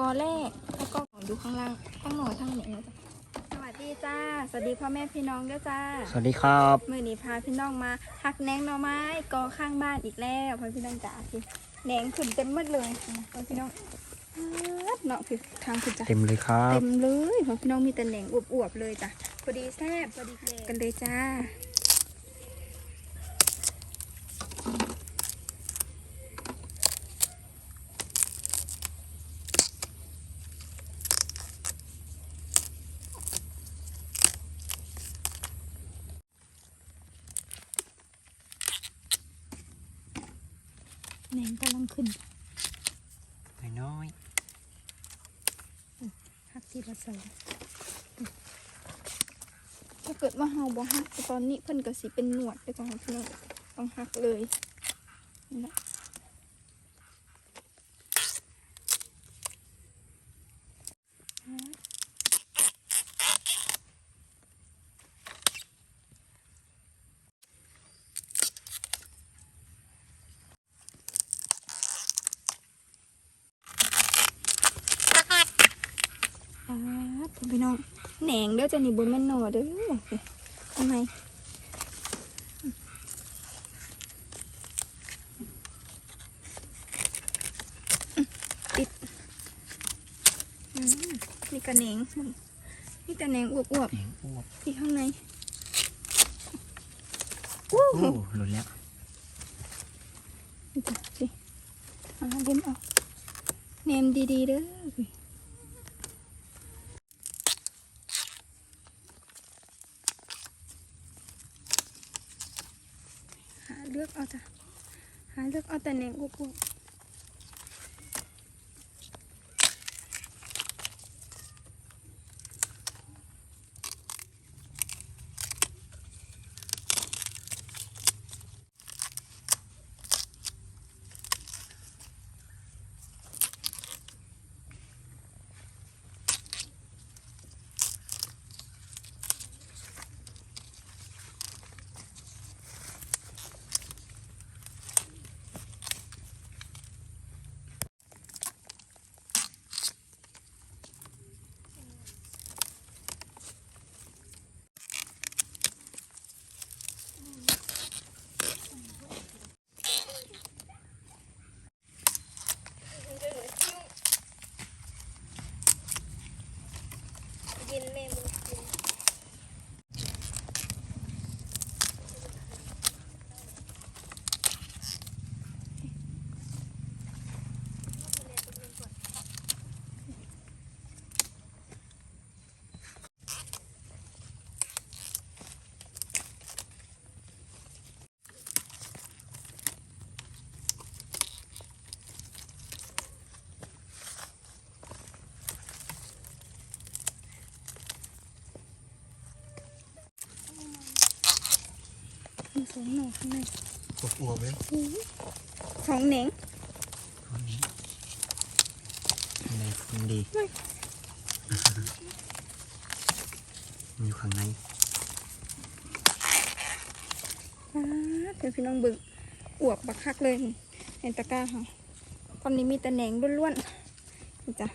กอแรกแล้วก็ของดูข้างล่างทั้งหน่อทั้งเหนียวนะจ๊ะสวัสดีจ้า สวัสดีพ่อแม่พี่น้องด้วยจ้า สวัสดีครับมื่อนี้พาพี่น้องมาหักแหนงหน่อไม้กอข้างบ้านอีกแล้วพ่อพี่น้องจ๋าพี่แหนงขึ้นเต็มหมดเลยนะพ่อพี่น้องฮัดเนาะพี่ทางคุณจ้ะเต็มเลยครับ เต็มเลยพ่อพี่น้องมีแต่แหนงอวบๆเลยจ้ะพอดีแซ่บพอดีแกงกันเลยจ้า นงกำลังขึ้นน้อยหักทีละสองถ้าเกิดว่าเฮาบ่หักตอนนี้เพิ่นก็สิเป็นหนวดไปก่อนพี่น้องต้องหักเลยนี่นะอ่า พี่น้องแหนงเด้อจะนี่บนแม่นหนอเด้อทำไมติดอืมนี่กระแหนงนี่แต่แหนงอวบๆเองอ้วกๆที่ข้างในวู้โอ้หล่นแล้วนี่จ้ะสิอ่าเล่มเอาเนมดีๆเด้อ เลือกเอาจ้ะหาเลือกเอาแต่เน่งอว มีสองหน่อข้างในอ้วกเลยสองเหนงตอนนี้ในคุณดีมันอยู่ข้างในอ่าเดี๋ยวพี่น้องเบึงอวบบักคักเลยนี่ในตะกร้าค่ะตอนนี้มีแต่แหนงล้วนๆนี่จ้ะ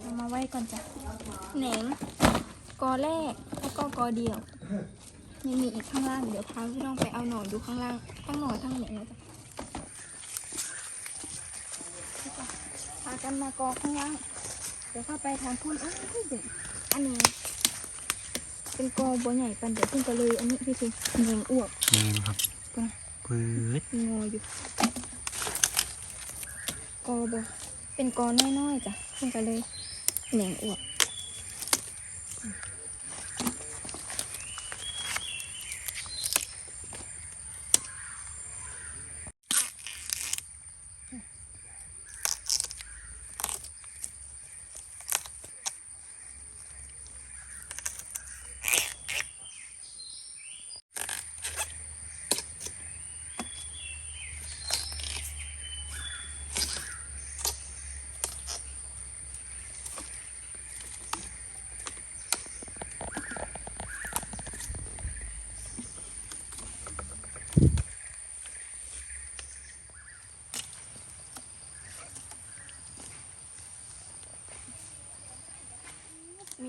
เอามาไว้ก่อนจ้ะแหนงกอแรกแล้วก็กอเดียวยังมีอีกข้างล่างเดี๋ยวพาพี่น้องไปเอาหน่อดูข้างล่างทั้งหน่อทั้งเหนงนะจ๊ะพากันมากอข้างล่างเดี๋ยวเข้าไปทางพุ่นโอ้ยเด็กอันนี้เป็นกอบัวใหญ่ปันเดี๋ยวพุ่นก็เลยอันนี้พี่คือเหนงอวบแมนครับก่อนปืดมีงออยู่กอบัว เป็นกอน้อยๆจ้ะพุ่นก็เลยเหนงอวบ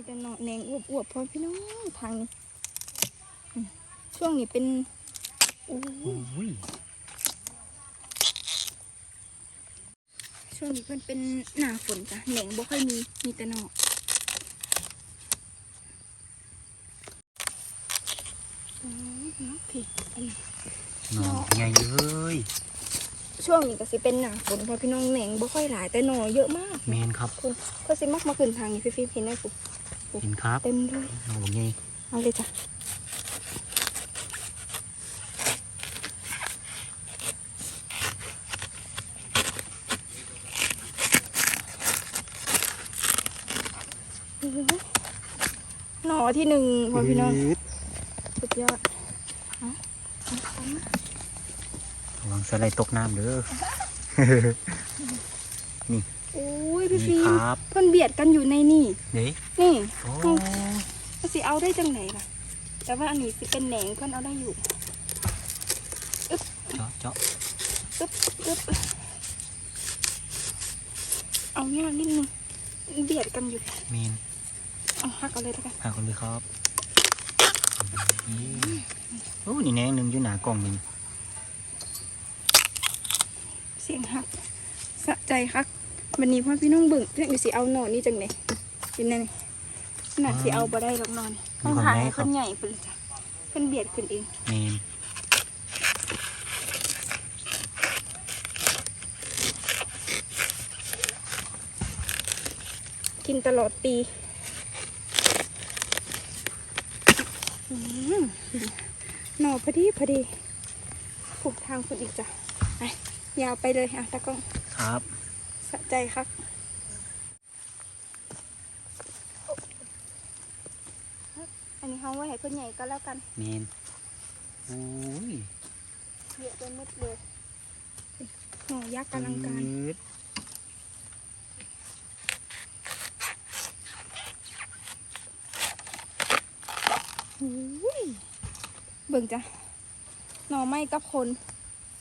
แต่หนอแหนงอวบๆพอพี่น้องทางนี้อืมช่วงนี้เป็นอู้อุ้ยช่วงนี้เพิ่นเป็นหน้าฝนจ้ะแหนงบ่ค่อยมีมีแต่หนอโอ้ยเนาะพี่อันนี้หนอใหญ่เลยช่วงนี้ก็สิเป็นหน้าฝนพอพี่น้องแหนงบ่ค่อยหลายแต่หนอเยอะมากแมนครับคุณก็สิมักมาขึ้นทางนี้พี่ๆเห็นไหมปุ๊เห็นครับเต็มเลยหนอใหญ่เอาเลยจ้ะหนอที่หนึ่งพอพี่น้องอืดสุดยอดเอาเอาเอามาระวังสไลด์ตกน้ำเด้อโอ้ย พี่ฟินี่ล์มครับเพิ่นเบียดกันอยู่ในนี่เด้นี่โอ้ก็สิเอาได้จังไหนล่ะ แต่ว่าอันนี้สิเป็นแหนงเพิ่นเอาได้อยู่เจาะเจาะปึ๊บปึ๊บเอาเนี่ยนิดนึงเบียดกันอยู่เมนเอาหักเอาเลยแล้วกันหาคนเลยครับนี่โอ้นี่แนงหนึ่งอยู่หนากล่องหนึ่งเสียงหักสะใจคัก วันนี้พ่อพี่น้องเบิ่งเพื่อนอยู่สิเอาหนอนนี่จังไหนเป็นไงน่าสิเอาบ่ได้หรอกหนอนต้องถ่ายให้เพิ่นใหญ่เพิ่นเลยจ้ะเพิ่นเบียดขึ้นเองเมนกินตลอดปีอืมหน่อพอดีพอดีผูกทางคุณอีกจ้ะไปยาวไปเลยอะตากล้องครับ สะใจครับอันนี้เขาไว้ให้เพื่อนใหญ่ก็แล้วกันเมนโอ้ยเยอะไปหมดเลยหน่อยักษ์กำลังการอืดอุ้ยเบิ่งจ้ะหน่อไม้กับคน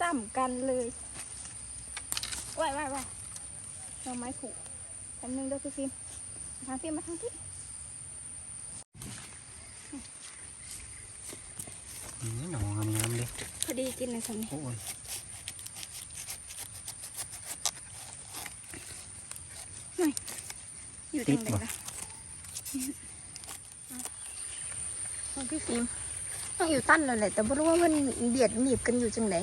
ซ้ำกันเลยว้ายว้ายว้าย หน่อไม้ผูกแป๊บนึงเด้อพี่ฟิล์มมาทางฟิล์มมาทางที่อืมหนองามๆเลยพอดีกินในสำนี้โอ้ยอยู่ตรงไหนล่ะของพี่ฟิล์มต้องอยู่ตั้นเลยแหละแต่ไม่รู้ว่ามันเบียดหนีบกันอยู่จังไหน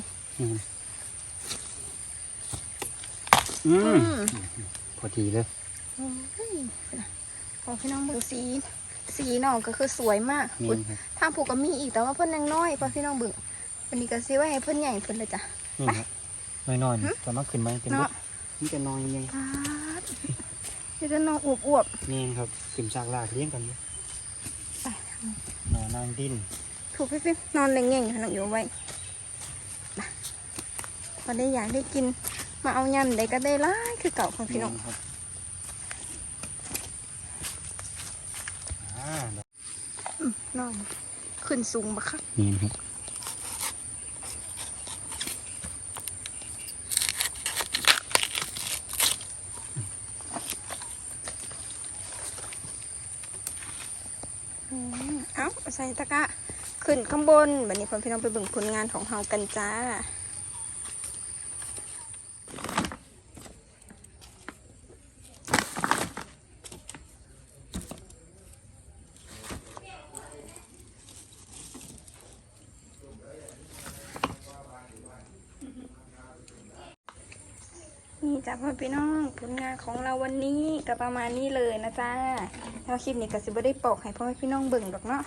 อืมอือืมมพอดีเลยโอ้ยของพี่น้องเบิ่งสี สีน้องก็คือสวยมากเมอุ๊ยนครับทางผูกก็มีอีกแต่ว่าเพิ่นยังน้อยเพราะพี่น้องเบิ่งวันนี้ก็ซื้อไว้ให้เพิ่นใหญ่เพิ่นเลยจ้ะนี่ครับน้อยๆนี่จะมาขึ้นไหมเป็นรเนาะถนี่จะน้อยไงปาดนี่จะน้องอวบอวบนี่ครับขึ้นจากลากเลี้ยงกันอยู่ๆไปหนอนางดิ้นถูกพี่ฟิล์มนอนเล่งเง่งๆน้องอยู่ไว้ไปพอได้อยากได้กิน มาเอายำได้ก็ได้หล่ายคือเก่าของพี่น้องครับอ่าน้องขึ้นสูงบักคักนี่ครับอืมเอ้าใส่ตะกร้าขึ้นข้างบนวันนี้พ่อพี่น้องไปเบิ่งผลงานของเฮากันจ้า จ้ะพ่อพี่น้องผลงานของเราวันนี้ก็ประมาณนี้เลยนะจ๊ะแล้วคลิปนี้ก็สิบ่ได้ปอกให้พ่อพี่น้องเบิ่งดอกเนาะ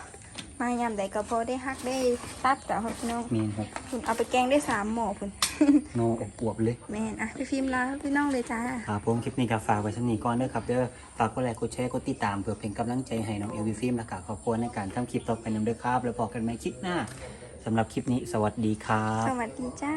มายามใดก็พอได้ฮักได้ตัดจ้ะพ่อพี่น้องนี่ครับคุณเอาไปแกงได้สามหม้อคุณโนอบอวบๆเลยแม่นอะพี่ฟิล์มลาพี่น้องเลยจ้าครับผมคลิปนี้ก็ฝากไว้ชั้นนี้ก่อนเด้อครับเด้อฝากกดไลค์กดแชร์กดติดตามเพื่อเป็นกำลังใจให้น้องเอลวีฟิล์มและกับครอบครัวในการทำคลิปต่อไปนำเด้อครับ แล้วพบกันใหม่คลิปหน้าสำหรับคลิปนี้สวัสดีครับสวัสดีจ้า